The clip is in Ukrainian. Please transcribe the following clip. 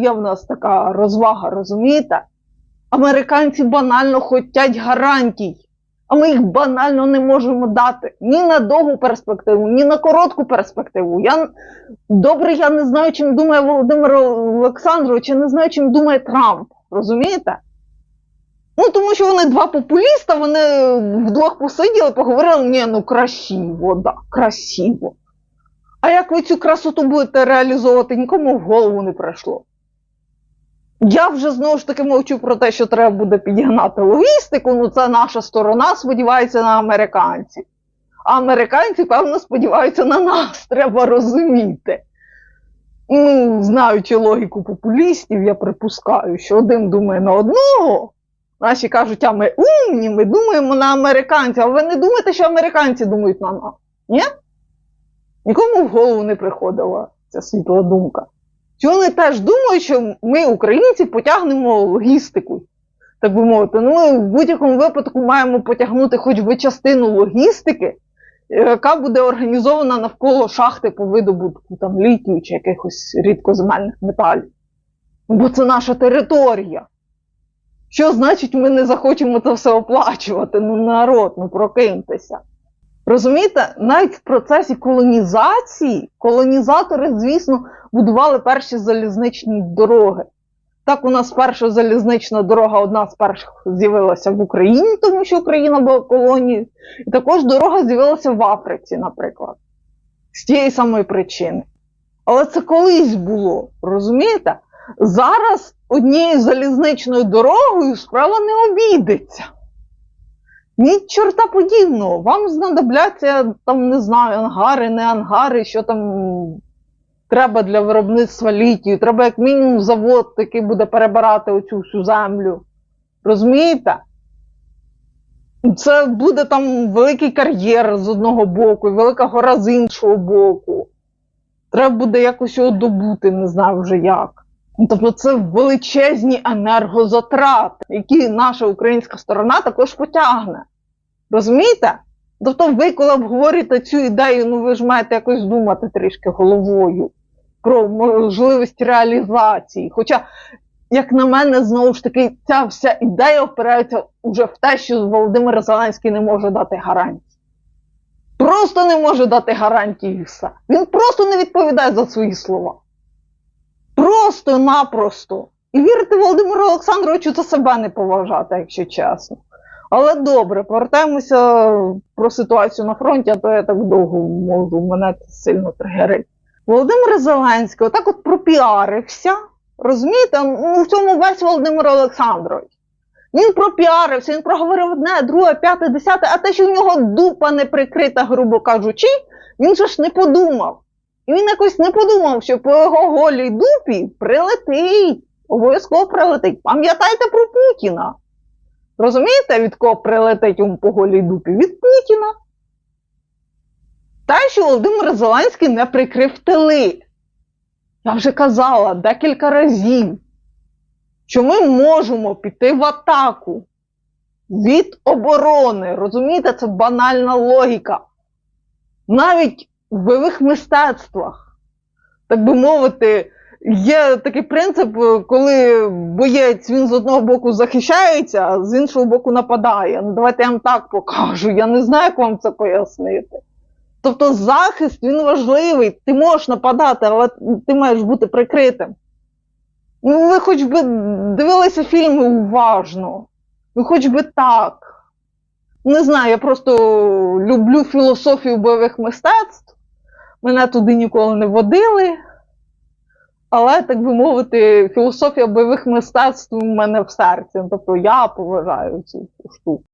є в нас така розвага, розумієте? Американці банально хочуть гарантій, а ми їх банально не можемо дати ні на довгу перспективу, ні на коротку перспективу. Я добре, я не знаю, чим думає Володимир Олександрович, я не знаю, чим думає Трамп. Розумієте? Ну, тому що вони два популіста, вони вдвох посиділи, поговорили, ні, ну красиво, да, красиво. А як ви цю красоту будете реалізовувати, нікому в голову не прийшло. Я вже знову ж таки мовчу про те, що треба буде підігнати логістику. Ну, це наша сторона сподівається на американців. А американці, певно, сподіваються на нас, треба розуміти. Ну, знаючи логіку популістів, я припускаю, що один думає на одного. Наші кажуть, а ми умні, ми думаємо на американців. А ви не думаєте, що американці думають на нас? Ні? Нікому в голову не приходила ця світла думка. Чи вони теж думають, що ми, українці, потягнемо логістику, так би мовити. Ну, ми в будь-якому випадку маємо потягнути хоч би частину логістики, яка буде організована навколо шахти по видобутку там літію чи якихось рідкоземельних металів. Бо це наша територія. Що значить, ми не захочемо це все оплачувати? Ну, народ, ну прокиньтеся. Розумієте, навіть в процесі колонізації колонізатори, звісно, будували перші залізничні дороги. Так, у нас перша залізнична дорога одна з перших з'явилася в Україні, тому що Україна була колонією. І також дорога з'явилася в Африці, наприклад, з тієї самої причини. Але це колись було, розумієте? Зараз однією залізничною дорогою справа не обійдеться. Ні чорта подібного. Вам знадобляться, там, не знаю, ангари, не ангари, що там треба для виробництва літію. Треба, як мінімум, завод, який буде перебирати оцю всю землю. Розумієте? Це буде там великий кар'єр з одного боку, і велика гора з іншого боку. Треба буде якось його добути, не знаю вже як. Тобто це величезні енергозатрати, які наша українська сторона також потягне. Розумієте? Тобто, ви, коли обговорюєте цю ідею, ну ви ж маєте якось думати трішки головою про можливість реалізації. Хоча, як на мене, знову ж таки, ця вся ідея опирається уже в те, що Володимир Зеленський не може дати гарантії. Просто не може дати гарантії і все. Він просто не відповідає за свої слова. Просто-напросто. І вірити Володимиру Олександровичу це себе не поважати, якщо чесно. Але добре, повертаємося про ситуацію на фронті, а то я так довго можу, мене це сильно тригерить. Володимир Зеленський отак от пропіарився. Розумієте, ну в цьому весь Володимир Олександрович. Він пропіарився, він проговорив одне, друге, п'яте, десяте, а те, що в нього дупа не прикрита, грубо кажучи, він же ж не подумав. І він якось не подумав, що по його голій дупі прилетить. Обов'язково прилетить. Пам'ятайте про Путіна. Розумієте, від кого прилетить йому по голій дупі? Від Путіна. Те, що Володимир Зеленський не прикрив тили. Я вже казала декілька разів, що ми можемо піти в атаку від оборони. Розумієте, це банальна логіка. Навіть в бойових мистецтвах, так би мовити, є такий принцип, коли боєць він з одного боку захищається, а з іншого боку нападає. Ну, давайте я вам так покажу. Я не знаю, як вам це пояснити. Тобто захист він важливий, ти можеш нападати, але ти маєш бути прикритим. Ну, ви хоч би дивилися фільми уважно. Ну, хоч би так. Не знаю, я просто люблю філософію бойових мистецтв. Мене туди ніколи не водили. Але, так би мовити, філософія бойових мистецтв у мене в серці. Тобто я поважаю цю штуку.